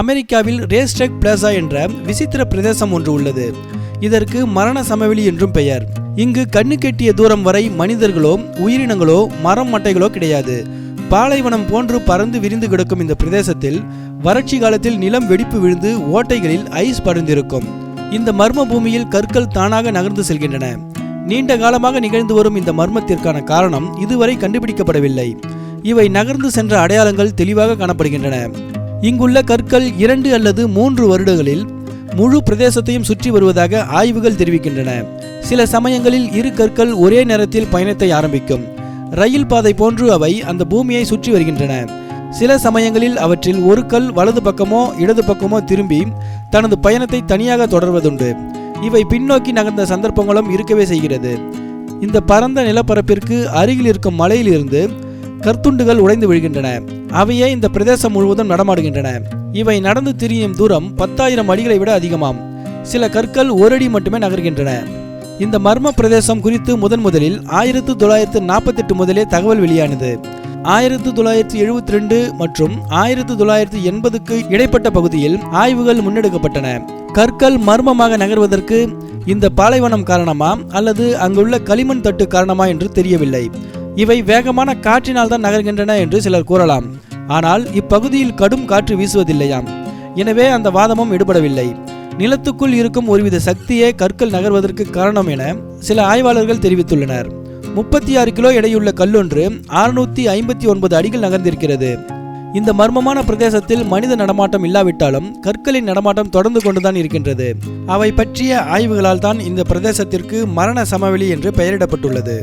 அமெரிக்காவில் ரேஸ்டெக் பிளாசா என்ற விசித்திர பிரதேசம் ஒன்று உள்ளது. இதற்கு மரண சமவெளி என்றும் பெயர். இங்கு கண்ணு கெட்டிய தூரம் வரை மனிதர்களோ உயிரினங்களோ மரம் மட்டைகளோ கிடையாது. பாலைவனம் போன்று பறந்து விரிந்து கிடக்கும் இந்த பிரதேசத்தில் வறட்சி காலத்தில் நிலம் வெடிப்பு விழுந்து ஓட்டைகளில் ஐஸ் படர்ந்திருக்கும் இந்த மர்ம பூமியில் கற்கள் தானாக நகர்ந்து செல்கின்றன. நீண்ட காலமாக நிகழ்ந்து வரும் இந்த மர்மத்திற்கான காரணம் இதுவரை கண்டுபிடிக்கப்படவில்லை. இவை நகர்ந்து சென்ற அடையாளங்கள் தெளிவாக காணப்படுகின்றன. இங்குள்ள கற்கள் இரண்டு அல்லது மூன்று வருடங்களில் முழு பிரதேசத்தையும் சுற்றி வருவதாக ஆய்வுகள் தெரிவிக்கின்றன. சில சமயங்களில் இரு கற்கள் ஒரே நேரத்தில் பயணத்தை ஆரம்பிக்கும். ரயில் பாதை போன்று அவை அந்த பூமியை சுற்றி வருகின்றன. சில சமயங்களில் அவற்றில் ஒரு கல் வலது பக்கமோ இடது பக்கமோ திரும்பி தனது பயணத்தை தனியாக தொடர்வதுண்டு. இவை பின்னோக்கி நகர்ந்த சந்தர்ப்பங்களும் இருக்கவே செய்கிறது. இந்த பரந்த நிலப்பரப்பிற்கு அருகில் இருக்கும் மலையிலிருந்து கற்துண்டுகள் உடைந்து விழுகின்றன. அவையே இந்த பிரதேசம் முழுவதும் நடமாடுகின்றன. இவை நடந்து திரியும் தூரம் பத்தாயிரம் அடிகளை விட அதிகமாம். சில கற்கள் ஒரு அடி மட்டுமே நகர்கின்றன. இந்த மர்ம பிரதேசம் குறித்து முதன் முதலில் ஆயிரத்து தொள்ளாயிரத்து நாற்பத்தெட்டு முதலே தகவல் வெளியானது. ஆயிரத்து தொள்ளாயிரத்து எழுபத்தி ரெண்டு மற்றும் ஆயிரத்து தொள்ளாயிரத்து எண்பதுக்கு இடைப்பட்ட பகுதியில் ஆய்வுகள் முன்னெடுக்கப்பட்டன. கற்கள் மர்மமாக நகர்வதற்கு இந்த பாலைவனம் காரணமா அல்லது அங்குள்ள களிமண் தட்டு காரணமா என்று தெரியவில்லை. இவை வேகமான காற்றினால் தான் நகர்கின்றன என்று சிலர் கூறலாம். ஆனால் இப்பகுதியில் கடும் காற்று வீசுவதில்லையாம். எனவே அந்த வாதமும் எடுபடவில்லை. நிலத்துக்குள் இருக்கும் ஒருவித சக்தியே கற்கள் நகர்வதற்கு காரணம் என சில ஆய்வாளர்கள் தெரிவித்துள்ளனர். முப்பத்தி ஆறு கிலோ எடையுள்ள கல்லொன்று அறுநூத்தி ஐம்பத்தி ஒன்பது அடிகள் நகர்ந்திருக்கிறது. இந்த மர்மமான பிரதேசத்தில் மனித நடமாட்டம் இல்லாவிட்டாலும் கற்களின் நடமாட்டம் தொடர்ந்து கொண்டுதான் இருக்கின்றது. அவை பற்றிய ஆய்வுகளால் தான் இந்த பிரதேசத்திற்கு மரண சமவெளி என்று பெயரிடப்பட்டுள்ளது.